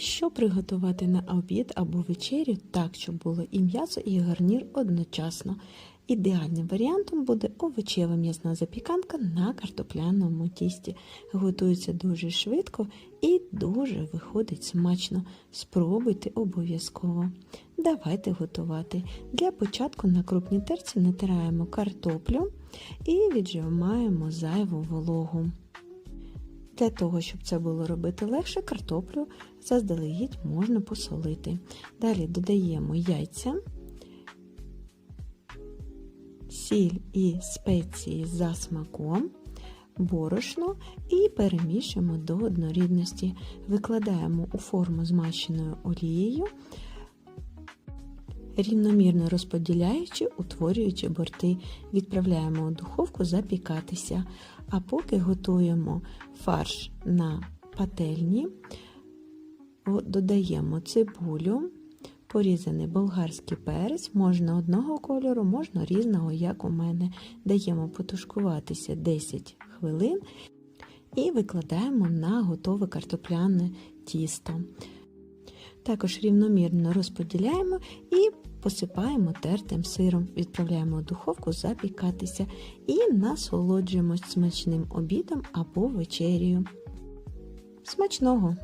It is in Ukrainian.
Що приготувати на обід або вечерю так, щоб було і м'ясо, і гарнір одночасно. Ідеальним варіантом буде овочева м'ясна запіканка на картопляному тісті. Готується дуже швидко і дуже виходить смачно. Спробуйте обов'язково. Давайте готувати. Для початку на крупній терці натираємо картоплю і віджимаємо зайву вологу. Для того, щоб це було робити легше, картоплю заздалегідь можна посолити. Далі додаємо яйця, сіль і спеції за смаком, борошно і перемішуємо до однорідності. Викладаємо у форму змащеною олією, рівномірно розподіляючи, утворюючи борти, відправляємо у духовку запікатися. А поки готуємо фарш на пательні, додаємо цибулю, порізаний болгарський перець, можна одного кольору, можна різного, як у мене. Даємо потушкуватися 10 хвилин і викладаємо на готове картопляне тісто. Також рівномірно розподіляємо і посипаємо тертим сиром, відправляємо в духовку запікатися і насолоджуємось смачним обідом або вечерію. Смачного!